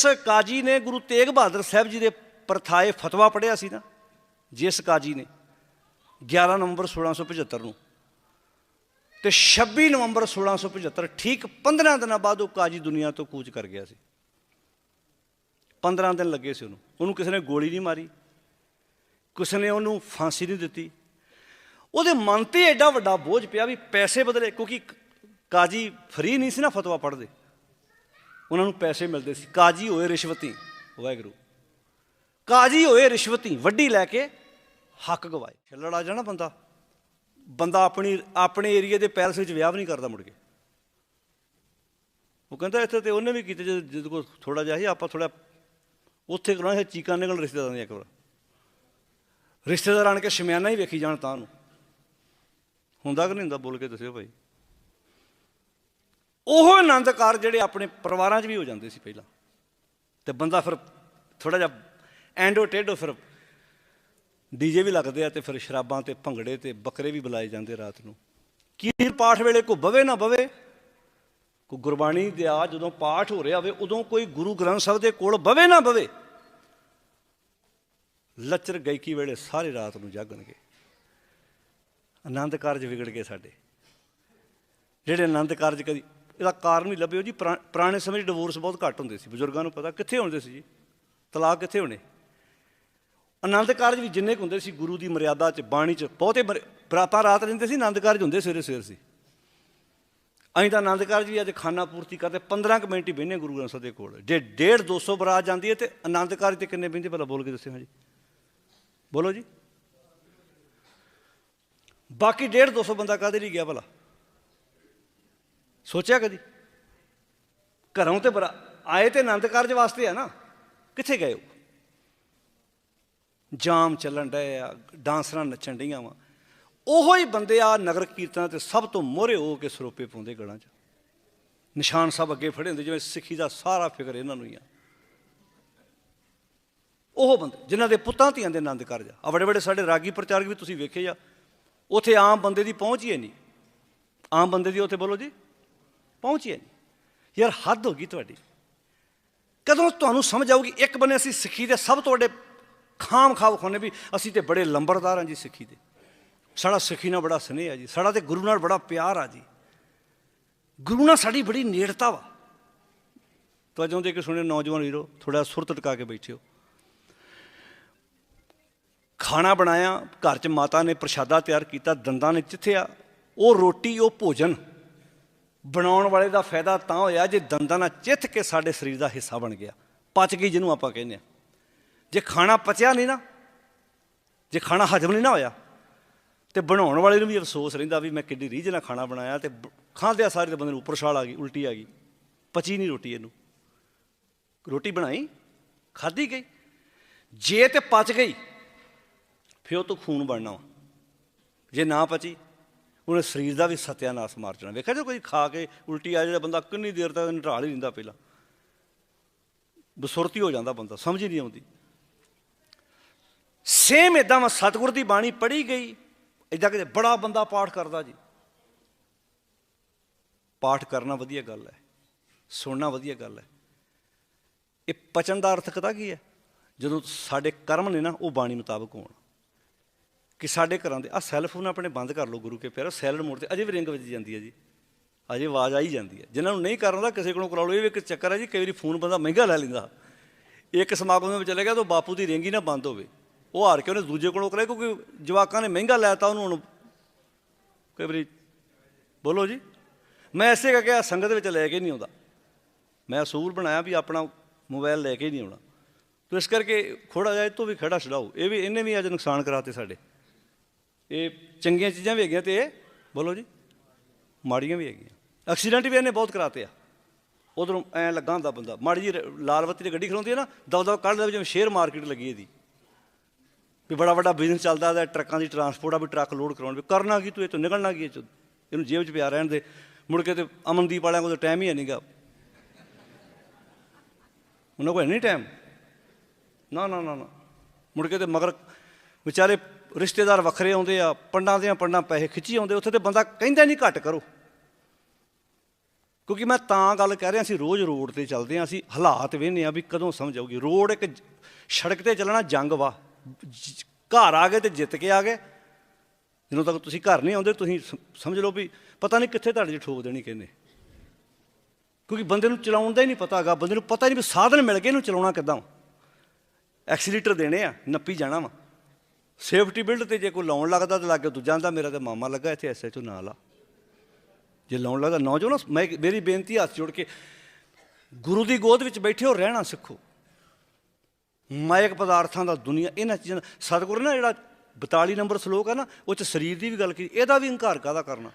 ਜਿਸ ਕਾਜੀ ਨੇ ਗੁਰੂ ਤੇਗ ਬਹਾਦਰ ਸਾਹਿਬ ਜੀ ਦੇ ਪਰਥਾਏ ਫਤਵਾ ਪੜਿਆ ਸੀ ਨਾ, ਜਿਸ ਕਾਜੀ ਨੇ 11 ਨਵੰਬਰ 1675 ਨੂੰ, ਤੇ 26 ਨਵੰਬਰ 1675 ਠੀਕ 15 ਦਿਨਾਂ ਬਾਅਦ ਉਹ ਕਾਜੀ ਦੁਨੀਆ ਤੋਂ ਕੂਚ ਕਰ ਗਿਆ ਸੀ। 15 ਦਿਨ ਲੱਗੇ ਸੀ ਉਹਨੂੰ ਉਹਨੂੰ ਕਿਸੇ ਨੇ ਗੋਲੀ ਨਹੀਂ ਮਾਰੀ, ਕਿਸੇ ਨੇ ਉਹਨੂੰ ਫਾਂਸੀ ਨਹੀਂ ਦਿੱਤੀ। ਉਹਦੇ ਮਨ ਤੇ ਐਡਾ ਵੱਡਾ ਬੋਝ ਪਿਆ ਵੀ ਪੈਸੇ ਬਦਲੇ, ਕਿਉਂਕਿ ਕਾਜੀ ਫਰੀ ਨਹੀਂ ਸੀ ਨਾ ਫਤਵਾ ਪੜ੍ਹਦੇ। ਉਹਨਾਂ ਨੂੰ ਪੈਸੇ ਮਿਲਦੇ ਸੀ। ਕਾਜੀ ਹੋਏ ਰਿਸ਼ਵਤੀ, ਵਾਹਿਗੁਰੂ। ਕਾਜੀ ਹੋਏ ਰਿਸ਼ਵਤੀ, ਵੱਡੀ ਲੈ ਕੇ ਹੱਕ ਗਵਾਏ। ਛੱਲੜ ਆ ਜਾਣਾ ਬੰਦਾ। ਬੰਦਾ ਆਪਣੀ, ਆਪਣੇ ਏਰੀਆ ਦੇ ਪੈਲਸ ਵਿੱਚ ਵਿਆਹ ਵੀ ਨਹੀਂ ਕਰਦਾ ਮੁੜ ਕੇ। ਉਹ ਕਹਿੰਦਾ ਇੱਥੇ ਤੇ ਉਹਨੇ ਵੀ ਕੀਤੇ, ਜਦ ਜਦ ਕੋ ਥੋੜਾ ਜਿਹਾ ਸੀ ਆਪਾਂ ਥੋੜਾ ਉੱਥੇ ਕਰਾਂਗੇ ਚੀਕਾਂ ਨਿਕਲ ਰਿਸ਼ਤੇਦਾਰਾਂ ਦੀਆਂ ਇੱਕ ਵਾਰ। ਰਿਸ਼ਤੇਦਾਰ ਆਣ ਕੇ ਸ਼ਮਿਆਨਾ ਹੀ ਵੇਖੀ ਜਾਣ ਤਾਂ ਨੂੰ। ਹੁੰਦਾ ਕਿ ਨਹੀਂ ਹੁੰਦਾ? ਬੋਲ ਕੇ ਦੱਸਿਓ ਭਾਈ। ਉਹ ਆਨੰਦ ਆਨੰਦਕਾਰ ਜਿਹੜੇ ਆਪਣੇ ਪਰਿਵਾਰਾਂ 'ਚ ਵੀ ਹੋ ਜਾਂਦੇ ਸੀ ਪਹਿਲਾਂ। ਤੇ ਬੰਦਾ ਫਿਰ ਥੋੜਾ ਜਿਹਾ ਐਂਡੋ ਟੇਡੋ ਫਿਰ ਡੀਜੇ ਵੀ ਲੱਗਦੇ ਆ ਤੇ ਫਿਰ ਸ਼ਰਾਬਾਂ ਤੇ ਭੰਗੜੇ ਤੇ ਬੱਕਰੇ ਵੀ ਬੁਲਾਏ ਜਾਂਦੇ ਰਾਤ ਨੂੰ। ਕੀ ਪਾਠ ਵੇਲੇ ਕੋ ਬਵੇ ਨਾ ਬਵੇ ਕੋ ਗੁਰਬਾਣੀ ਦੇ ਆ ਜਦੋਂ ਪਾਠ ਹੋ ਰਿਹਾ ਹੋਵੇ, ਉਦੋਂ ਕੋਈ ਗੁਰੂ ਗ੍ਰੰਥ ਸਾਹਿਬ ਦੇ ਕੋਲ ਬਵੇ ਨਾ ਬਵੇ। ਲੱਚਰ ਗਾਇਕੀ ਵੇਲੇ ਸਾਰੇ ਰਾਤ ਨੂੰ ਜਾਗਣਗੇ। ਆਨੰਦ ਕਾਰਜ ਵਿਗੜ ਗਏ ਸਾਡੇ। ਜਿਹੜੇ ਆਨੰਦ ਕਾਰਜ ਕਦੀ ਇਹਦਾ ਕਾਰਨ ਹੀ ਲੱਭਿਓ ਜੀ, ਪੁਰਾ- ਪੁਰਾਣੇ ਸਮੇਂ 'ਚ ਡਿਵੋਰਸ ਬਹੁਤ ਘੱਟ ਹੁੰਦੇ ਸੀ, ਬਜ਼ੁਰਗਾਂ ਨੂੰ ਪਤਾ ਕਿੱਥੇ ਹੁੰਦੇ ਸੀ ਜੀ, ਤਲਾਕ ਕਿੱਥੇ ਹੋਣੇ? ਆਨੰਦ ਕਾਰਜ ਵੀ ਜਿੰਨੇ ਕੁ ਹੁੰਦੇ ਸੀ, ਗੁਰੂ ਦੀ ਮਰਿਆਦਾ 'ਚ, ਬਾਣੀ 'ਚ, ਬਹੁਤੇ ਮਰ- ਬਰਾਤਾਂ ਰਾਤ ਰਹਿੰਦੇ ਸੀ, ਆਨੰਦ ਕਾਰਜ ਹੁੰਦੇ ਸਵੇਰੇ ਸਵੇਰ ਸੀ। ਅਸੀਂ ਤਾਂ ਆਨੰਦ ਕਾਰਜ ਵੀ ਅੱਜ ਖਾਨਾ ਪੂਰਤੀ ਕਰਦੇ 15 ਕੁ ਮਿੰਟ ਹੀ ਬਹਿਨੇ ਗੁਰੂ ਗ੍ਰੰਥ ਸਾਹਿਬ ਦੇ ਕੋਲ। ਜੇ 1.5 200 ਬਰਾਤ ਜਾਂਦੀ ਹੈ ਤੇ ਆਨੰਦ ਕਾਰਜ ਤੇ ਕਿੰਨੇ ਬਹਿੰਦੇ ਭਲਾ ਬੋਲ ਕੇ ਦੱਸਿਓ ਹਾਂਜੀ। ਬੋਲੋ ਜੀ। ਬਾਕੀ 1.5 200 ਬੰਦਾ ਕਾਹਦੇ ਲਈ ਗਿਆ ਭਲਾ? ਸੋਚਿਆ ਕਦੀ? ਘਰੋਂ ਤੇ ਬਰਾ ਆਏ ਤੇ ਆਨੰਦ ਕਾਰਜ ਵਾਸਤੇ ਆ ਨਾ। ਕਿੱਥੇ ਗਏ ਉਹ? ਜਾਮ ਚੱਲਣ ਡਏ ਆ, ਡਾਂਸਰਾਂ ਨੱਚਣ ਡਈਆਂ ਵਾ। ਉਹੋ ਹੀ ਬੰਦੇ ਆ ਨਗਰ ਕੀਰਤਨਾਂ ਤੇ ਸਭ ਤੋਂ ਮੋਹਰੇ ਹੋ ਕੇ ਸਰੋਪੇ ਪਾਉਂਦੇ ਗਲਾਂ 'ਚ। ਨਿਸ਼ਾਨ ਸਾਹਿਬ ਅੱਗੇ ਫੜੇ ਹੁੰਦੇ ਜਿਵੇਂ ਸਿੱਖੀ ਦਾ ਸਾਰਾ ਫਿਕਰ ਇਹਨਾਂ ਨੂੰ ਹੀ ਆ। ਉਹ ਬੰਦੇ, ਜਿਨ੍ਹਾਂ ਦੇ ਪੁੱਤਾਂ ਧੀਆਂ ਦੇ ਆਨੰਦ ਕਾਰਜ ਆ। ਆਹ ਵੱਡੇ ਵੱਡੇ ਸਾਡੇ ਰਾਗੀ ਪ੍ਰਚਾਰਕ ਵੀ ਤੁਸੀਂ ਵੇਖੇ ਆ। ਉਥੇ ਆਮ ਬੰਦੇ ਦੀ ਪਹੁੰਚ ਹੀ ਹੈ ਨਹੀਂ। ਆਮ ਬੰਦੇ ਦੀ ਉਥੇ ਬੋਲੋ ਜੀ। ਪਹੁੰਚ ਹੀ ਹੈ ਨਹੀਂ। ਯਾਰ ਹੱਦ ਹੋ ਗਈ ਤੁਹਾਡੀ। ਕਦੋਂ ਤੁਹਾਨੂੰ ਸਮਝ ਆਊਗੀ, ਇੱਕ ਬੰਨੇ ਅਸੀਂ ਸਿੱਖੀ ਦੇ ਸਭ ਤੋਂ ਵੱਡੇ ਖਾਮ ਖਾਵ ਖਾਨੇ ਵੀ ਅਸੀਂ ਤੇ ਬੜੇ ਲੰਬਰਦਾਰ ਹਾਂ ਜੀ ਸਿੱਖੀ ਦੇ। ਸਾਡਾ ਸਿੱਖੀ ਨਾਲ ਬੜਾ ਸਨੇਹ ਆ ਜੀ। ਸਾਡਾ ਤੇ ਗੁਰੂ ਨਾਲ ਬੜਾ ਪਿਆਰ ਆ ਜੀ। ਗੁਰੂ ਨਾਲ ਸਾਡੀ ਬੜੀ ਨੇੜਤਾ ਵਾ। ਤੁਹਾਜੋਂ ਦੇ ਕੇ ਸੁਣੇ ਨੌਜਵਾਨ ਵੀਰੋ ਥੋੜਾ ਸੁਰਤ ਟਕਾ ਕੇ ਬੈਠਿਓ ਖਾਣਾ ਬਣਾਇਆ, ਘਰ 'ਚ ਮਾਤਾ ਨੇ ਪ੍ਰਸ਼ਾਦਾ ਤਿਆਰ ਕੀਤਾ, ਦੰਦਾਂ ਨੇ ਚਿੱਥਿਆ। ਉਹ ਰੋਟੀ, ਉਹ ਭੋਜਨ ਬਣਾਉਣ ਵਾਲੇ ਦਾ ਫਾਇਦਾ ਤਾਂ ਹੋਇਆ ਜੇ ਦੰਦਾਂ ਨਾਲ ਚਿੱਥ ਕੇ ਸਾਡੇ ਸਰੀਰ ਦਾ ਹਿੱਸਾ ਬਣ ਗਿਆ। ਪਚ ਗਈ ਜਿਹਨੂੰ ਆਪਾਂ ਕਹਿੰਦੇ ਆ ਜੇ ਖਾਣਾ ਪਚਿਆ ਨਹੀਂ ਨਾ, ਜੇ ਖਾਣਾ ਹਜਮ ਨਹੀਂ ਨਾ ਹੋਇਆ, ਤੇ ਬਣਾਉਣ ਵਾਲੇ ਨੂੰ ਵੀ ਅਫਸੋਸ ਰਹਿੰਦਾ ਵੀ ਮੈਂ ਕਿੰਨੀ ਰੀਝ ਨਾਲ ਖਾਣਾ ਬਣਾਇਆ ਤੇ ਬ- ਖਾਂਦਿਆਂ ਸਾਰੇ ਦੇ ਬੰਦੇ ਨੂੰ ਉੱਪਰ ਛਾਲ ਆ ਗਈ, ਉਲਟੀ ਆ ਗਈ। ਪਚੀ ਨਹੀਂ ਰੋਟੀ ਇਹਨੂੰ। ਰੋਟੀ ਬਣਾਈ, ਖਾਧੀ ਗਈ। ਜੇ ਤੇ ਪਚ ਗਈ, ਫਿਰ ਉਹ ਤੋਂ ਖੂਨ ਬਣਨਾ ਵਾ। ਜੇ ਨਾ ਪਚੀ ਉਹਨੇ ਸਰੀਰ ਦਾ ਵੀ ਸਤਿਆਨਾਸ਼ ਮਾਰ ਜਾਣਾ ਵੇਖਿਆ ਜੇ ਕੋਈ ਖਾ ਕੇ ਉਲਟੀ ਆ ਜਿਹੜਾ ਬੰਦਾ ਕਿੰਨੀ ਦੇਰ ਤੱਕ ਨਿਢਾਲ ਹੀ ਰਹਿੰਦਾ ਪਹਿਲਾਂ। ਬਸੁਰਤੀ ਹੋ ਜਾਂਦਾ ਬੰਦਾ, ਸਮਝ ਹੀ ਨਹੀਂ ਆਉਂਦੀ। ਸੇਮ ਇਦਾਂ ਵਾ ਸਤਿਗੁਰ ਦੀ ਬਾਣੀ ਪੜ੍ਹੀ ਗਈ। ਇਦਾਂ ਕਿ ਬੜਾ ਬੰਦਾ ਪਾਠ ਕਰਦਾ ਜੀ। ਪਾਠ ਕਰਨਾ ਵਧੀਆ ਗੱਲ ਹੈ, ਸੁਣਨਾ ਵਧੀਆ ਗੱਲ ਹੈ। ਇਹ ਪਚਨ ਦਾ ਅਰਥ ਕਦਾ ਕੀ ਹੈ? ਜਦੋਂ ਸਾਡੇ ਕਰਮ ਨੇ ਨਾ, ਉਹ ਬਾਣੀ ਮੁਤਾਬਕ ਹੋਣ। ਕਿ ਸਾਡੇ ਘਰਾਂ ਦੇ ਆ ਸੈੱਲ ਫੋਨ ਆਪਣੇ ਬੰਦ ਕਰ ਲਓ ਗੁਰੂ ਕੇ ਪਿਆਰੋ ਸੈਲਡ ਮੋਡ ਤੇ ਅਜੇ ਵੀ ਰਿੰਗ ਵੱਜ ਜਾਂਦੀ ਹੈ ਜੀ। ਅਜੇ ਆਵਾਜ਼ ਆਈ ਜਾਂਦੀ ਹੈ। ਜਿਨ੍ਹਾਂ ਨੂੰ ਨਹੀਂ ਕਰਨਾ ਕਿਸੇ ਕੋਲੋਂ ਕਰਾ ਲਓ ਇਹ ਵੀ ਇੱਕ ਚੱਕਰ ਹੈ ਜੀ, ਕਈ ਵਾਰੀ ਫੋਨ ਬੰਦਾ ਮਹਿੰਗਾ ਲੈ ਲੈਂਦਾ। ਇੱਕ ਸਮਾਗਮ ਦੇ ਵਿੱਚ ਚਲੇ ਗਿਆ ਤਾਂ ਬਾਪੂ ਦੀ ਰਿੰਗ ਹੀ ਨਾ ਬੰਦ ਹੋਵੇ। ਉਹ ਹਾਰ ਕੇ ਉਹਨੇ ਦੂਜੇ ਕੋਲੋਂ ਕਰਾਇਆ, ਕਿਉਂਕਿ ਜਵਾਕਾਂ ਨੇ ਮਹਿੰਗਾ ਲੈਤਾ ਉਹਨੂੰ ਹੁਣ। ਕਈ ਵਾਰੀ ਬੋਲੋ ਜੀ। ਮੈਂ ਐਸੇ ਕਰਕੇ ਆ ਸੰਗਤ ਵਿੱਚ ਲੈ ਕੇ ਨਹੀਂ ਆਉਂਦਾ। ਮੈਂ ਅਸੂਲ ਬਣਾਇਆ ਵੀ ਆਪਣਾ ਮੋਬਾਈਲ ਲੈ ਕੇ ਨਹੀਂ ਆਉਣਾ। ਤੋ ਇਸ ਕਰਕੇ ਥੋੜਾ ਜਿਹਾ, ਇਹ ਤੋਂ ਵੀ ਖੜਾ ਛਡਾਓ। ਇਹ ਵੀ, ਇਹਨੇ ਵੀ ਅੱਜ ਨੁਕਸਾਨ ਕਰਾਤੇ ਸਾਡੇ। ਇਹ ਚੰਗੀਆਂ ਚੀਜ਼ਾਂ ਵੀ ਹੈਗੀਆਂ ਤੇ ਇਹ ਬੋਲੋ ਜੀ, ਮਾੜੀਆਂ ਵੀ ਹੈਗੀਆਂ। ਐਕਸੀਡੈਂਟ ਵੀ ਇਹਨੇ ਬਹੁਤ ਕਰਾਤੇ ਆ। ਉਧਰੋਂ ਐ ਲੱਗਾ ਹੁੰਦਾ ਬੰਦਾ। ਮਾੜੀ ਜੀ ਲਾਲ ਬੱਤੀ ਦੀ ਗੱਡੀ ਖਲੋਂਦੀ ਹੈ ਨਾ ਦਬ ਦਬ ਕੱਢ ਦੇ ਜਿਵੇਂ ਸ਼ੇਅਰ ਮਾਰਕੀਟ ਲੱਗੀ ਇਹਦੀ। ਵੀ ਬੜਾ ਵੱਡਾ ਬਿਜ਼ਨਸ ਚੱਲਦਾ ਹੈ ਟਰੱਕਾਂ ਦੀ ਟਰਾਂਸਪੋਰਟ ਆ, ਵੀ ਟਰੱਕ ਲੋਡ ਕਰਾਉਣ ਵੀ। ਕਰਨਾ ਕੀ ਤੂੰ, ਇਹ ਤੋਂ ਨਿਕਲਣਾ ਕੀ ਇਹ ਇਹਨੂੰ ਜੇਬ 'ਚ ਪਿਆ ਰਹਿਣ ਦੇ। ਮੁੜ ਕੇ ਤੇ ਅਮਨਦੀਪ ਵਾਲਿਆਂ ਕੋਲ ਟਾਈਮ ਹੀ ਹੈ ਨਹੀਂਗਾ ਉਹਨਾਂ ਕੋਲ ਨਹੀਂ ਟਾਈਮ ਨਾ ਨਾ ਨਾ ਨਾ। ਮੁੜ ਕੇ ਤੇ ਮਗਰ ਵਿਚਾਰੇ ਰਿਸ਼ਤੇਦਾਰ ਵੱਖਰੇ ਆਉਂਦੇ ਆ, ਪੰਡਾਂ ਦੇ ਪੰਡਾਂ ਪੈਸੇ ਖਿੱਚੀ ਆਉਂਦੇ, ਉੱਥੇ ਤੇ ਬੰਦਾ ਕਹਿੰਦਾ ਨਹੀਂ ਘੱਟ ਕਰੋ। ਕਿਉਂਕਿ ਮੈਂ ਤਾਂ ਗੱਲ ਕਹਿ ਰਿਹਾ ਅਸੀਂ ਰੋਜ਼ ਰੋਡ ਤੇ ਚੱਲਦੇ ਹਾਂ ਅਸੀਂ ਹਾਲਾਤ ਵੇਖਦੇ ਆ ਵੀ ਕਦੋਂ ਸਮਝ ਆਊਗੀ। ਰੋਡ ਇੱਕ ਸੜਕ ਤੇ ਚੱਲਣਾ ਜੰਗ ਵਾ। ਘਰ ਆ ਗਏ ਤੇ ਜਿੱਤ ਕੇ ਆ ਗਏ। ਜਦੋਂ ਤੱਕ ਤੁਸੀਂ ਘਰ ਨਹੀਂ ਆਉਂਦੇ, ਤੁਸੀਂ ਸਮਝ ਲਓ ਵੀ ਪਤਾ ਨਹੀਂ ਕਿੱਥੇ ਤੁਹਾਡੇ 'ਚ ਠੋਕ ਦੇਣੀ ਕਹਿੰਦੇ ਕਿਉਂਕਿ ਬੰਦੇ ਨੂੰ ਚਲਾਉਣ ਦਾ ਹੀ ਨਹੀਂ ਪਤਾ ਹੈਗਾ ਬੰਦੇ ਨੂੰ ਪਤਾ ਹੀ ਨਹੀਂ ਵੀ ਸਾਧਨ ਮਿਲ ਗਏ, ਇਹਨੂੰ ਚਲਾਉਣਾ ਕਿੱਦਾਂ। ਐਕਸੀਲੇਟਰ ਦੇਣੇ ਆ, ਨੱਪੀ ਜਾਣਾ ਵਾ। ਸੇਫਟੀ ਬਿਲਡ ਤੇ ਜੇ ਕੋਈ ਲਾਉਣ ਲੱਗਦਾ ਤਾਂ ਲੱਗੇ ਦੂਜਾ ਆਂਦਾ ਮੇਰਾ ਤੇ ਮਾਮਾ ਲੱਗਾ ਇੱਥੇ ਐਸਐਚਓ ਨਾਲ ਆ। ਜੇ ਲਾਉਣ ਲੱਗਦਾ, ਨੌਜਵਾਨ, ਮੈਂ ਮੇਰੀ ਬੇਨਤੀ ਹੱਥ ਜੋੜ ਕੇ, ਗੁਰੂ ਦੀ ਗੋਦ ਵਿੱਚ ਬੈਠੇ ਹੋ, ਰਹਿਣਾ ਸਿੱਖੋ। ਮਾਇਕ ਪਦਾਰਥਾਂ ਦਾ ਦੁਨੀਆ, ਇਹਨਾਂ ਚੀਜ਼ਾਂ ਦਾ, ਸਤਿਗੁਰ ਨੇ ਜਿਹੜਾ 42 ਨੰਬਰ ਸ਼ਲੋਕ ਹੈ ਨਾ, ਉਹ ਚ ਸਰੀਰ ਦੀ ਵੀ ਗੱਲ ਕੀਤੀ, ਇਹਦਾ ਵੀ ਹੰਕਾਰ ਕਾਦਾ ਕਰਨਾ?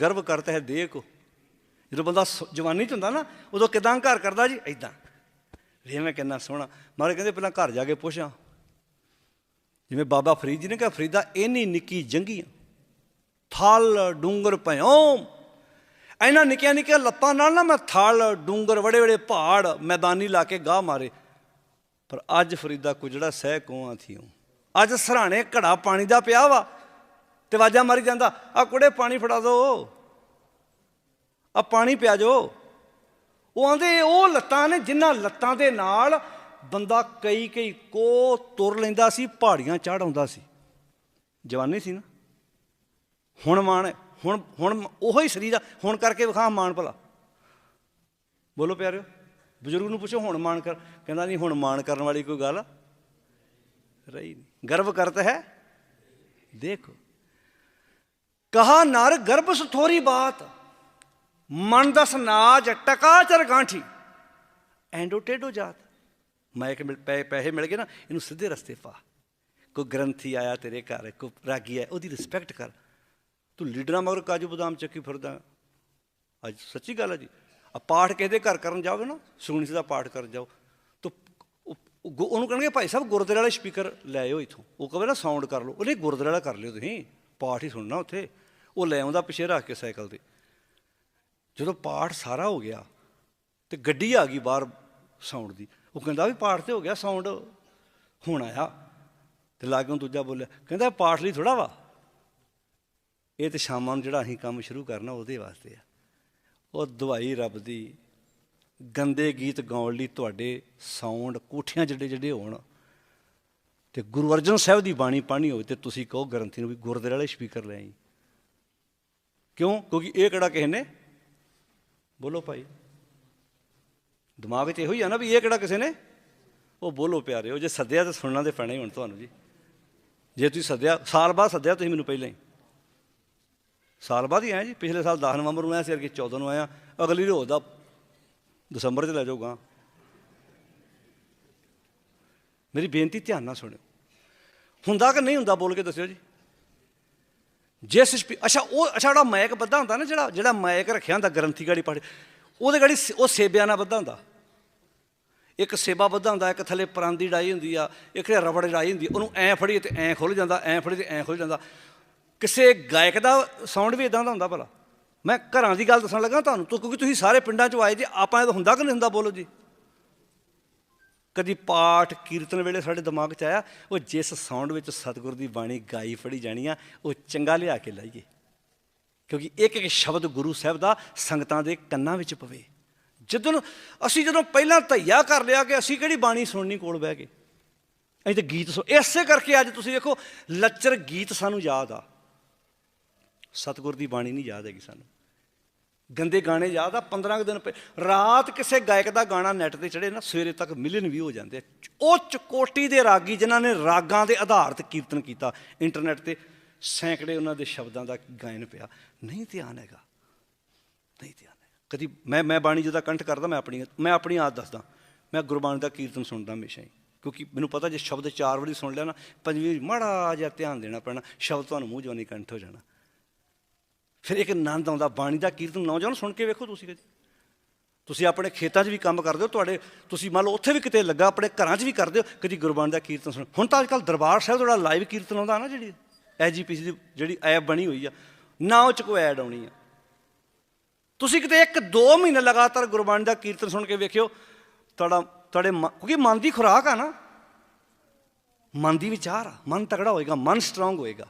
ਗਰਵ ਕਰਤਾ ਹੈ, ਦੇਹ ਕੋ। ਜਦੋਂ ਬੰਦਾ ਸ- ਜਵਾਨੀ ਚ ਹੁੰਦਾ ਨਾ, ਉਦੋਂ ਕਿਦਾਂ ਹੰਕਾਰ ਕਰਦਾ ਜੀ? ਐਦਾਂ ਵੇ ਮੈਂ ਕਿੰਨਾ ਸੋਹਣਾ। ਮਾਰੇ ਕਹਿੰਦੇ, ਪਹਿਲਾਂ ਘਰ ਜਾ ਕੇ ਪੁੱਛਾਂ। ਜਿਵੇਂ ਬਾਬਾ ਫਰੀਦ ਜੀ ਨੇ ਕਿਹਾ, ਫਰੀਦਾ ਇੰਨੀ ਨਿੱਕੀ ਜੰਗੀਆਂ ਥਲ ਡੂੰਗਰ ਭਇਓ। ਇਹਨਾਂ ਨਿੱਕੀਆਂ ਨਿੱਕੀਆਂ ਲੱਤਾਂ ਨਾਲ ਨਾ ਮੈਂ ਥਲ ਡੂੰਗਰ, ਵੜੇ ਵੜੇ ਪਹਾੜ, ਮੈਦਾਨੀ ਲਾ ਕੇ ਗਾਹ ਮਾਰੇ। ਪਰ ਅੱਜ ਫਰੀਦਾ ਕੁਜੜਾ ਸਹਿ ਕੋਆਂ ਥੀਓ। ਅੱਜ ਸਰਾਣੇ ਘੜਾ ਪਾਣੀ ਦਾ ਪਿਆ ਵਾ, ਤੇ ਵਾਜਾ ਮਾਰੀ ਜਾਂਦਾ, ਆ ਕੁੜੇ ਪਾਣੀ ਫੜਾ ਦੋ। ਆ ਪਾਣੀ ਪਿਆ ਜੋ। ਉਹ ਆਂਦੇ, ਉਹ ਲੱਤਾਂ ਨੇ ਜਿਨ੍ਹਾਂ ਲੱਤਾਂ ਦੇ ਨਾਲ ਬੰਦਾ ਕਈ ਕਈ ਕੋ ਤੁਰ ਲੈਂਦਾ ਸੀ, ਪਹਾੜੀਆਂ ਚੜ੍ਹ ਆਉਂਦਾ ਸੀ। ਜਵਾਨੀ ਸੀ ਨਾ। ਹੁਣ ਮਾਣ ਹੁਣ ਹੁਣ ਉਹੋ ਹੀ ਸਰੀਰ ਆ, ਹੁਣ ਕਰਕੇ ਵਿਖਾ ਮਾਣ ਭਲਾ। ਬੋਲੋ ਪਿਆਰਿਓ, ਬਜ਼ੁਰਗ ਨੂੰ ਪੁੱਛੋ, ਹੁਣ ਮਾਣ ਕਰ, ਕਹਿੰਦਾ ਨਹੀਂ, ਹੁਣ ਮਾਣ ਕਰਨ ਵਾਲੀ ਕੋਈ ਗੱਲ ਰਹੀ ਨਹੀਂ। ਗਰਵ ਕਰਤਾ ਹੈ। ਦੇਖੋ। ਕਹਾ ਨਰ ਗਰਭ ਸੁਥੋਰੀ ਬਾਤ, ਮਨ ਦਸ ਨਾਜ ਟਕਾ ਚਰ ਗਾਂਠੀ। ਐਂਡੋ ਟੇਡੋ ਜਾਤ। ਮੈਂ ਕਿ ਪੈਸੇ ਮਿਲ ਗਏ ਨਾ, ਇਹਨੂੰ ਸਿੱਧੇ ਰਸਤੇ ਪਾ। ਕੋਈ ਗ੍ਰੰਥੀ ਆਇਆ ਤੇਰੇ ਘਰ, ਕੋਈ ਰਾਗੀ ਹੈ ਉਹਦੀ ਰਿਸਪੈਕਟ ਕਰ। ਤੂੰ ਲੀਡਰਾਂ ਮਗਰ ਕਾਜੂ ਬਦਾਮ ਚੱਕੀ ਫਿਰਦਾ। ਅੱਜ ਸੱਚੀ ਗੱਲ ਹੈ ਜੀ। ਆ ਪਾਠ ਕਿਹਦੇ ਘਰ ਕਰਨ ਜਾਓਗੇ ਨਾ ਸੁਖਣੀ ਦਾ ਪਾਠ ਕਰਨ ਜਾਓ। ਤਾਂ ਉਹਨੂੰ ਕਹਿਣਗੇ, ਭਾਈ ਸਾਹਿਬ, ਗੁਰਦੁਆਰੇ ਵਾਲਾ ਸਪੀਕਰ ਲੈ ਆਓ ਇਥੋਂ। ਉਹ ਕਹੇ, ਨਾ ਸਾਊਂਡ ਕਰ ਲਓ। ਉਹਨੇ ਗੁਰਦੁਆਰੇ ਵਾਲਾ ਕਰ ਲਿਓ ਤੁਸੀਂ। ਪਾਠ ਹੀ ਸੁਣਨਾ ਉੱਥੇ। ਉਹ ਲੈ ਆਉਂਦਾ ਪਿੱਛੇ ਰੱਖ ਕੇ ਸਾਈਕਲ ਤੇ। ਜਦੋਂ ਪਾਠ ਸਾਰਾ ਹੋ ਗਿਆ, ਤੇ ਗੱਡੀ ਆ ਗਈ ਬਾਹਰ ਸਾਊਂਡ ਦੀ। ਉਹ ਕਹਿੰਦਾ ਵੀ ਪਾਠ ਤੇ ਹੋ ਗਿਆ ਸਾਊਂਡ ਹੁਣ ਆਇਆ। ਤੇ ਲਾਗੋਂ ਦੂਜਾ ਬੋਲਿਆ, ਕਹਿੰਦਾ ਪਾਠ ਲਈ ਥੋੜਾ ਵਾ। ਇਹ ਤੇ ਸ਼ਾਮਾਂ ਨੂੰ ਜਿਹੜਾ ਅਸੀਂ ਕੰਮ ਸ਼ੁਰੂ ਕਰਨਾ ਉਹਦੇ ਵਾਸਤੇ ਆ। ਉਹ ਦਵਾਈ ਰੱਬ ਦੀ, ਗੰਦੇ ਗੀਤ ਗਾਉਣ ਲਈ ਤੁਹਾਡੇ ਸਾਊਂਡ ਕੋਠੀਆਂ ਜਿਹੜੇ ਜਿਹੜੇ ਹੋਣ, ਤੇ ਗੁਰੂ ਅਰਜਨ ਸਾਹਿਬ ਦੀ ਬਾਣੀ ਪਾਣੀ ਹੋਵੇ ਤੇ ਤੁਸੀਂ ਕਹੋ ਗ੍ਰੰਥੀ ਨੂੰ ਵੀ ਗੁਰਦੁਆਰੇ ਵਾਲੇ ਸਪੀਕਰ ਲੈ ਆਈ। ਕਿਉਂ? ਕਿਉਂਕਿ ਇਹ ਕਿਹੜਾ ਕਿਸੇ ਨੇ? ਬੋਲੋ ਭਾਈ। ਦਿਮਾਗ 'ਚ ਇਹੋ ਹੀ ਆ ਨਾ ਵੀ ਇਹ ਕਿਹੜਾ ਕਿਸੇ ਨੇ? ਉਹ ਬੋਲੋ ਪਿਆਰਿਓ ਜੇ ਸੱਦਿਆ ਤਾਂ ਸੁਣਨਾ ਤੇ ਪੈਣਾ ਹੀ ਹੁਣ ਤੁਹਾਨੂੰ ਜੀ। ਜੇ ਤੁਸੀਂ ਸੱਦਿਆ, ਸਾਲ ਬਾਅਦ ਸੱਦਿਆ ਤੁਸੀਂ ਮੈਨੂੰ ਪਹਿਲਾਂ ਹੀ। ਸਾਲ ਬਾਅਦ ਹੀ ਆਇਆ ਜੀ, ਪਿਛਲੇ ਸਾਲ 10 ਨਵੰਬਰ ਨੂੰ ਆਇਆ ਸੀ ਅਰਗੇ 14 ਨੂੰ ਆਇਆ। ਅਗਲੀ ਰੋਜ਼ ਦਾ ਦਸੰਬਰ 'ਚ ਲੈ ਜਾਊਗਾ ਮੇਰੀ ਬੇਨਤੀ ਧਿਆਨ ਨਾਲ ਸੁਣਿਓ। ਹੁੰਦਾ ਕਿ ਨਹੀਂ ਹੁੰਦਾ ਬੋਲ ਕੇ ਦੱਸਿਓ ਜੀ? ਜਿਸ ਅੱਛਾ, ਉਹ ਅੱਛਾ, ਜਿਹੜਾ ਮਾਇਕ ਬੱਧਾ ਹੁੰਦਾ ਨਾ ਜਿਹੜਾ ਜਿਹੜਾ ਮਾਇਕ ਰੱਖਿਆ ਹੁੰਦਾ, ਗ੍ਰੰਥੀ ਗਾੜੀ ਪੜ ਉਹਦੇ ਗਾੜੀ ਸ- ਉਹ ਸੇਬਿਆਂ ਨਾਲ ਬੱਧਾ ਹੁੰਦਾ। ਇੱਕ ਸੇਬਾ ਬੱਧਾ ਹੁੰਦਾ, ਇੱਕ ਥੱਲੇ ਪਰਾਂਦੀ ਡਾਈ ਹੁੰਦੀ ਆ, ਇੱਕ ਰਬੜ ਡਾਈ ਹੁੰਦੀ ਉਹਨੂੰ ਐ ਫੜੀ ਤੇ ਐ ਖੁੱਲ ਜਾਂਦਾ, ਐ ਫੜੀ ਤੇ ਐ ਖੁੱਲ ਜਾਂਦਾ। ਕਿਸੇ ਗਾਇਕ ਦਾ ਸਾਊਂਡ ਵੀ ਇਦਾਂ ਦਾ ਹੁੰਦਾ ਭਲਾ। ਮੈਂ ਘਰਾਂ ਦੀ ਗੱਲ ਦੱਸਣ ਲੱਗਾ ਤੁਹਾਨੂੰ, ਤੂੰ ਕਿਉਂਕਿ ਤੁਸੀਂ ਸਾਰੇ ਪਿੰਡਾਂ 'ਚੋਂ ਆਏ ਜੀ, ਆਪਾਂ ਇਹ ਤਾਂ ਹੁੰਦਾ ਕਿ ਨਹੀਂ ਹੁੰਦਾ ਬੋਲੋ ਜੀ? ਕਦੀ ਪਾਠ, ਕੀਰਤਨ ਵੇਲੇ ਸਾਡੇ ਦਿਮਾਗ 'ਚ ਆਇਆ, ਉਹ ਜਿਸ ਸਾਊਂਡ ਵਿੱਚ ਸਤਿਗੁਰ ਦੀ ਬਾਣੀ ਗਾਈ ਫੜੀ ਜਾਣੀ ਆ, ਉਹ ਚੰਗਾ ਲਿਆ ਕੇ ਲਾਈਏ। ਕਿਉਂਕਿ ਇੱਕ ਇੱਕ ਸ਼ਬਦ ਗੁਰੂ ਸਾਹਿਬ ਦਾ ਸੰਗਤਾਂ ਦੇ ਕੰਨਾਂ ਵਿੱਚ ਪਵੇ। ਜਦੋਂ ਅਸੀਂ ਜਦੋਂ ਪਹਿਲਾਂ ਧਈਆ ਕਰ ਲਿਆ ਕਿ ਅਸੀਂ ਕਿਹੜੀ ਬਾਣੀ ਸੁਣਨੀ ਕੋਲ ਬਹਿ ਕੇ? ਅਸੀਂ ਤਾਂ ਗੀਤ ਸੁਣ ਇਸੇ ਕਰਕੇ ਅੱਜ ਤੁਸੀਂ ਦੇਖੋ ਲੱਚਰ ਗੀਤ ਸਾਨੂੰ ਯਾਦ ਆ। ਸਤਿਗੁਰ ਦੀ ਬਾਣੀ ਨਹੀਂ ਯਾਦ ਹੈਗੀ ਸਾਨੂੰ। ਗੰਦੇ ਗਾਣੇ ਯਾਦ ਆ 15 ਕੁ ਦਿਨ ਪਹਿ- ਰਾਤ ਕਿਸੇ ਗਾਇਕ ਦਾ ਗਾਣਾ ਨੈਟ ਤੇ ਚੜੇ ਨਾ, ਸਵੇਰੇ ਤੱਕ ਮਿਲੀਅਨ ਵੀ ਹੋ ਜਾਂਦੇ ਆ। ਉੱਚ ਕੋਟੀ ਦੇ ਰਾਗੀ ਜਿਨ੍ਹਾਂ ਨੇ ਰਾਗਾਂ ਦੇ ਆਧਾਰ ਤੇ ਕੀਰਤਨ ਕੀਤਾ, ਇੰਟਰਨੈਟ ਤੇ ਸੈਂਕੜੇ ਉਹਨਾਂ ਦੇ ਸ਼ਬਦਾਂ ਦਾ ਗਾਇਨ ਪਿਆ। ਨਹੀਂ ਧਿਆਨ ਹੈਗਾ। ਨਹੀਂ ਧਿਆਨ ਹੈ ਕਦੀ ਮੈਂ ਮੈਂ ਬਾਣੀ ਜਦੋਂ ਕੰਠ ਕਰਦਾ, ਮੈਂ ਆਪਣੀ ਮੈਂ ਆਪਣੀ ਆਦਤ ਦੱਸਦਾ। ਮੈਂ ਗੁਰਬਾਣੀ ਦਾ ਕੀਰਤਨ ਸੁਣਦਾ ਹਮੇਸ਼ਾ ਹੀ। ਕਿਉਂਕਿ ਮੈਨੂੰ ਪਤਾ ਜੇ ਸ਼ਬਦ ਚਾਰ ਵਾਰੀ ਸੁਣ ਲਿਆ ਨਾ, ਪੰਜਵੀਂ ਵਾਰੀ ਮਾੜਾ ਜਿਹਾ ਧਿਆਨ ਦੇਣਾ ਪੈਣਾ, ਸ਼ਬਦ ਤੁਹਾਨੂੰ ਮੂੰਹ ਜਵਾਨੀ ਕੰਠ ਹੋ ਜਾਣਾ। ਫਿਰ ਇੱਕ ਆਨੰਦ ਆਉਂਦਾ, ਬਾਣੀ ਦਾ ਕੀਰਤਨ ਨੌਜਵਾਨ ਸੁਣ ਕੇ ਵੇਖੋ ਤੁਸੀਂ ਕਦੇ। ਤੁਸੀਂ ਆਪਣੇ ਖੇਤਾਂ 'ਚ ਵੀ ਕੰਮ ਕਰਦੇ ਹੋ, ਤੁਹਾਡੇ, ਤੁਸੀਂ ਮੰਨ ਲਓ ਉੱਥੇ ਵੀ ਕਿਤੇ ਲੱਗਾ, ਆਪਣੇ ਘਰਾਂ 'ਚ ਵੀ ਕਰਦੇ ਹੋ, ਕਦੀ ਗੁਰਬਾਣੀ ਦਾ ਕੀਰਤਨ ਸੁਣ। ਹੁਣ ਤਾਂ ਅੱਜਕੱਲ ਦਰਬਾਰ ਸਾਹਿਬ ਤੁਹਾਡਾ ਲਾਈਵ ਕੀਰਤਨ ਆਉਂਦਾ ਨਾ ਜਿਹੜੀ। ਐਜੀਪੀਸੀ ਦੀ ਜਿਹੜੀ ਐਪ ਬਣੀ ਹੋਈ ਆ, ਨਾ ਉਹ 'ਚ ਕੋਈ ਐਡ ਆਉਣੀ ਆ। ਤੁਸੀਂ ਕਿਤੇ ਇੱਕ ਦੋ ਮਹੀਨੇ ਲਗਾਤਾਰ ਗੁਰਬਾਣੀ ਦਾ ਕੀਰਤਨ ਸੁਣ ਕੇ ਵੇਖਿਓ, ਤੁਹਾਡਾ, ਤੁਹਾਡੇ ਮਨ- ਕਿਉਂਕਿ ਮਨ ਦੀ ਖੁਰਾਕ ਆ ਨਾ। ਮਨ ਦੀ ਵਿਚਾਰ ਆ, ਮਨ ਤਗੜਾ ਹੋਏਗਾ, ਮਨ ਸਟਰੋਂਗ ਹੋਏਗਾ।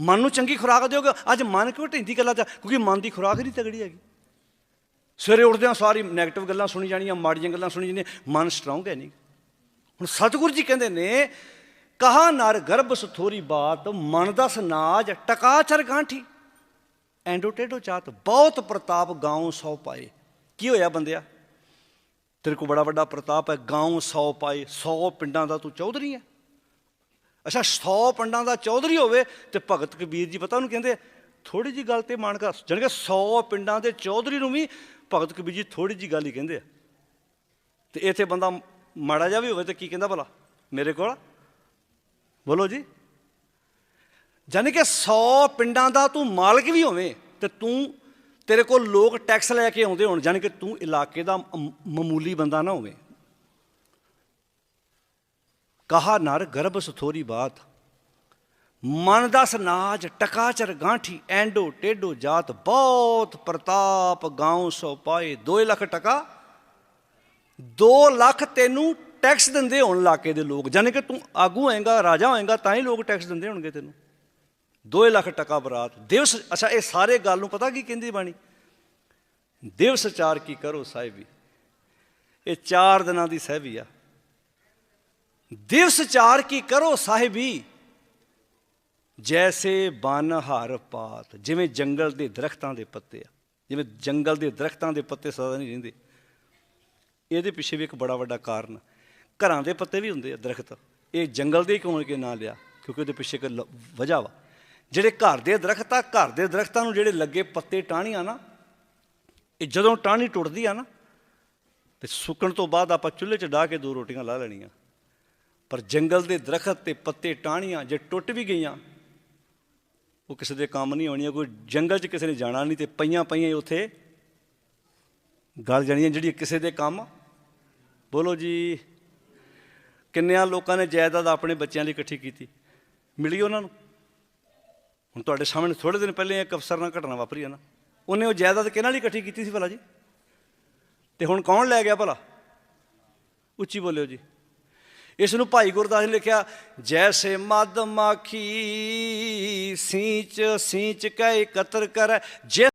ਮਨ ਨੂੰ ਚੰਗੀ ਖੁਰਾਕ ਦਿਓਗੇ, ਅੱਜ ਮਨ ਕਿਉਂ ਢਿੰਦੀ ਗੱਲਾਂ ਚ ਕਿਉਂਕਿ ਮਨ ਦੀ ਖੁਰਾਕ ਨਹੀਂ ਤਗੜੀ ਹੈਗੀ। ਸਵੇਰੇ ਉੱਠਦਿਆਂ ਸਾਰੀ ਨੈਗੇਟਿਵ ਗੱਲਾਂ ਸੁਣੀ ਜਾਣੀਆਂ, ਮਾੜੀਆਂ ਗੱਲਾਂ ਸੁਣੀ ਜਾਣੀਆਂ ਮਨ ਸਟਰੋਂਗ ਹੈ ਨਹੀਂ। ਹੁਣ ਸਤਿਗੁਰੂ ਜੀ ਕਹਿੰਦੇ ਨੇ ਕਹਾ ਨਰ ਗਰਭ ਸੁਥੋਰੀ ਬਾਤ, ਮਨ ਦਾ ਸਨਾਜ, ਟਕਾ ਚਰ ਗਾਂਠੀ। ਐਂਡੋ ਟੇਡੋ ਚਾਤ, ਬਹੁਤ ਪ੍ਰਤਾਪ ਗਾਉ ਸੌ ਪਾਏ। ਕੀ ਹੋਇਆ ਬੰਦਿਆ? ਤੇਰੇ ਕੋ ਬੜਾ ਵੱਡਾ ਪ੍ਰਤਾਪ ਹੈ, ਗਾਉ ਸੌ ਪਾਏ। ਸੌ ਪਿੰਡਾਂ ਦਾ ਤੂੰ ਚੌਧਰੀ ਹੈ। ਅੱਛਾ 100 ਪਿੰਡਾਂ ਦਾ ਚੌਧਰੀ ਹੋਵੇ ਤੇ ਭਗਤ ਕਬੀਰ ਜੀ ਪਤਾ ਉਹਨੂੰ ਕਹਿੰਦੇ ਥੋੜੀ ਜੀ ਗੱਲ ਤੇ ਮਾਣ ਕਰ। ਜਾਣੀ ਕਿ 100 ਪਿੰਡਾਂ ਦੇ ਚੌਧਰੀ ਨੂੰ ਵੀ ਭਗਤ ਕਬੀਰ ਜੀ ਥੋੜੀ ਜੀ ਗੱਲ ਹੀ ਕਹਿੰਦੇ ਆ। ਤੇ ਇੱਥੇ ਬੰਦਾ ਮਾੜਾ ਜਿਹਾ ਵੀ ਹੋਵੇ ਤੇ ਕੀ ਕਹਿੰਦਾ ਭਲਾ? ਮੇਰੇ ਕੋਲ? ਬੋਲੋ ਜੀ। ਜਾਣੀ ਕਿ 100 ਪਿੰਡਾਂ ਦਾ ਤੂੰ ਮਾਲਕ ਵੀ ਹੋਵੇਂ ਤੇ ਤੂੰ ਤੇਰੇ ਕੋਲ ਲੋਕ ਟੈਕਸ ਲੈ ਕੇ ਆਉਂਦੇ ਹੋਣ, ਜਾਣੀ ਕਿ ਤੂੰ ਇਲਾਕੇ ਦਾ ਮਾਮੂਲੀ ਬੰਦਾ ਨਾ ਹੋਵੇਂ। ਕਹਾ ਨਰ ਗਰਭ ਸੁਥੋਰੀ ਬਾਤ, ਮਨ ਦਾ ਸਨਾਜ ਟਕਾਚਰ ਗਾਂਠੀ, ਐਂਡੋ ਟੇਡੋ ਜਾਤ ਬਹੁਤ ਪ੍ਰਤਾਪ ਗਾਉ ਸੋ ਪਾਏ 2 ਲੱਖ ਟਕਾ 2 ਲੱਖ ਤੈਨੂੰ ਟੈਕਸ ਦਿੰਦੇ ਹੋਣ ਇਲਾਕੇ ਦੇ ਲੋਕ, ਜਾਣੀ ਕਿ ਤੂੰ ਆਗੂ ਹੋਏਗਾ, ਰਾਜਾ ਹੋਏਗਾ, ਤਾਂ ਹੀ ਲੋਕ ਟੈਕਸ ਦਿੰਦੇ ਹੋਣਗੇ ਤੈਨੂੰ। 2 ਲੱਖ ਟਕਾ ਬਰਾਤ। ਦਿਵਸ ਅੱਛਾ, ਇਹ ਸਾਰੇ ਗੱਲ ਨੂੰ ਪਤਾ ਕੀ ਕਹਿੰਦੀ ਬਾਣੀ? ਦਿਵਸ ਚਾਰ ਕੀ ਕਰੋ ਸਾਹਿਬੀ ਇਹ ਚਾਰ ਦਿਨਾਂ ਦੀ ਸਹਿਬੀ ਆ। ਦਿਵਸ ਚਾਰ ਕੀ ਕਰੋ ਸਾਹਿਬੀ ਜੈਸੇ ਬਨ ਹਰ ਪਾਤ, ਜਿਵੇਂ ਜੰਗਲ ਦੇ ਦਰਖਤਾਂ ਦੇ ਪੱਤੇ ਆ। ਜਿਵੇਂ ਜੰਗਲ ਦੇ ਦਰਖਤਾਂ ਦੇ ਪੱਤੇ ਸਦਾ ਨਹੀਂ ਰਹਿੰਦੇ। ਇਹਦੇ ਪਿੱਛੇ ਵੀ ਇੱਕ ਬੜਾ ਵੱਡਾ ਕਾਰਨ ਘਰਾਂ ਦੇ ਪੱਤੇ ਵੀ ਹੁੰਦੇ ਆ ਦਰਖਤ। ਇਹ ਜੰਗਲ ਦੇ ਕਿਉਂ ਕੇ ਨਾ ਲਿਆ, ਕਿਉਂਕਿ ਉਹਦੇ ਪਿੱਛੇ ਇੱਕ ਲ- ਵਜ੍ਹਾ ਵਾ। ਜਿਹੜੇ ਘਰ ਦੇ ਦਰਖਤ ਆ, ਘਰ ਦੇ ਦਰਖਤਾਂ ਨੂੰ ਜਿਹੜੇ ਲੱਗੇ ਪੱਤੇ ਟਾਹਣੀਆਂ ਨਾ, ਇਹ ਜਦੋਂ ਟਾਹਣੀ ਟੁੱਟਦੀ ਆ ਨਾ, ਤੇ ਸੁੱਕਣ ਤੋਂ ਬਾਅਦ ਆਪਾਂ ਚੁੱਲ੍ਹੇ 'ਚ ਡਾਹ ਕੇ ਦੋ ਰੋਟੀਆਂ ਲਾ ਲੈਣੀਆਂ। ਪਰ ਜੰਗਲ ਦੇ ਦਰਖਤ ਤੇ ਪੱਤੇ ਟਾਹਣੀਆਂ ਜੇ ਟੁੱਟ ਵੀ ਗਈਆਂ, ਉਹ ਕਿਸੇ ਦੇ ਕੰਮ ਨਹੀਂ ਆਉਣੀਆਂ ਕੋਈ ਜੰਗਲ 'ਚ ਕਿਸੇ ਨੇ ਜਾਣਾ ਨਹੀਂ ਤੇ ਪਈਆਂ ਪਈਆਂ ਉੱਥੇ ਗਲ ਜਾਣੀਆਂ ਜਿਹੜੀਆਂ ਕਿਸੇ ਦੇ ਕੰਮ। ਬੋਲੋ ਜੀ ਕਿੰਨਿਆਂ ਲੋਕਾਂ ਨੇ ਜਾਇਦਾਦ ਆਪਣੇ ਬੱਚਿਆਂ ਲਈ ਇਕੱਠੀ ਕੀਤੀ? ਮਿਲੀ ਉਹਨਾਂ ਨੂੰ? ਹੁਣ ਤੁਹਾਡੇ ਸਾਹਮਣੇ ਥੋੜੇ ਦਿਨ ਪਹਿਲੇ ਇੱਕ ਅਫਸਰ ਨਾਲ ਘਟਨਾ ਵਾਪਰੀ ਹੈ ਨਾ। ਉਹਨੇ ਉਹ ਜਾਇਦਾਦ ਕਿਹਨਾਂ ਲਈ ਇਕੱਠੀ ਕੀਤੀ ਸੀ ਭਲਾ ਜੀ? ਤੇ ਹੁਣ ਕੌਣ ਲੈ ਗਿਆ ਭਲਾ? ਉੱਚੀ ਬੋਲਿਓ ਜੀ। ਇਸ ਨੂੰ ਭਾਈ ਗੁਰਦਾਸ ਨੇ ਲਿਖਿਆ, ਜੈਸੇ ਮਦ ਮਾਖੀ, ਸੀਂਚ ਸੀਂਚ ਕੈ ਇਕਤਰ ਕਰ ਜੇ